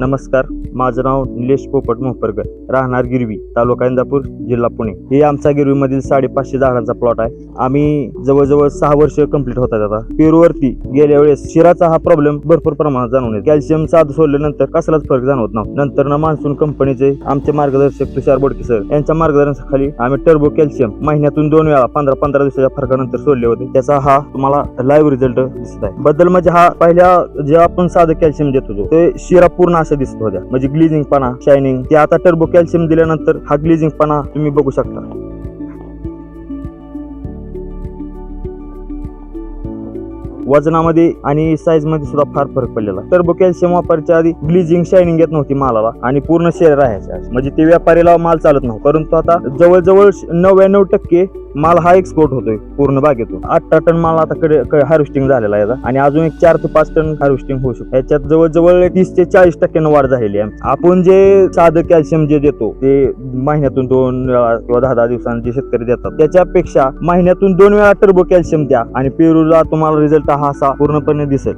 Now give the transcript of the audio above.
नमस्कार माझं नाव निलेश पोपट मोहपरकर राहणार गिरवी तालुका इंदापूर जिल्हा पुणे. हे आमचा गिरवीमधील साडेपाचशे झाडांचा प्लॉट आहे. आम्ही जवळजवळ सहा वर्ष कंप्लीट होतात आता. पेरूवरती गेल्या वेळेस शिराचा हा प्रॉब्लेम भरपूर प्रमाणात जाणवून येतो. कॅल्शियम साधं सोडल्यानंतर कसलाच फरक जाणवत नव्हता. नंतर ना मान्सून कंपनीचे आमचे मार्गदर्शक तुषार बोडके सर यांच्या मार्गदर्शनाखाली आम्ही टर्बो कॅल्शियम महिन्यातून दोन वेळा पंधरा पंधरा दिवसाच्या फरकानंतर सोडले होते. त्याचा हा तुम्हाला लाईव्ह रिझल्ट दिसत आहे. बद्दल म्हणजे हा पहिल्या जे आपण साधं कॅल्शियम देत होतो ते शिरा पूर्ण असं दिसत होत्या म्हणजे ग्लिजिंगपणा शायनिंग ते आता टर्बो कॅल्शियम दिल्यानंतर हा ग्लिजिंगपणा तुम्ही बघू शकता. वजनामध्ये आणि साईजमध्ये सुद्धा फार फरक पडलेला. टर्बो कॅल्शियम वापरच्या आधी ग्लिझिंग शायनिंग येत नव्हती मालाला आणि पूर्ण शेअर राहायचे. म्हणजे ते व्यापारीला माल चालत नव्हता. परंतु आता जवळजवळ नव्याण्णव टक्के माल हा एक्सपोर्ट होतोय पूर्ण बागेतून. आठ टन माल आता कडे हार्वेस्टिंग झालेला आहे आता. आणि अजून एक चार ते पाच टन हार्वेस्टिंग होऊ शकतो. याच्यात जवळजवळ तीस ते चाळीस टक्क्यानं वाढ झालेली आहे. आपण जे साधं कॅल्शियम जे देतो ते महिन्यातून दोन वेळा किंवा दहा दहा दिवसांनी जे शेतकरी देतात त्याच्यापेक्षा महिन्यातून दोन वेळा टर्बो कॅल्शियम द्या आणि पेरूला तुम्हाला रिझल्ट हा असा पूर्णपणे दिसेल.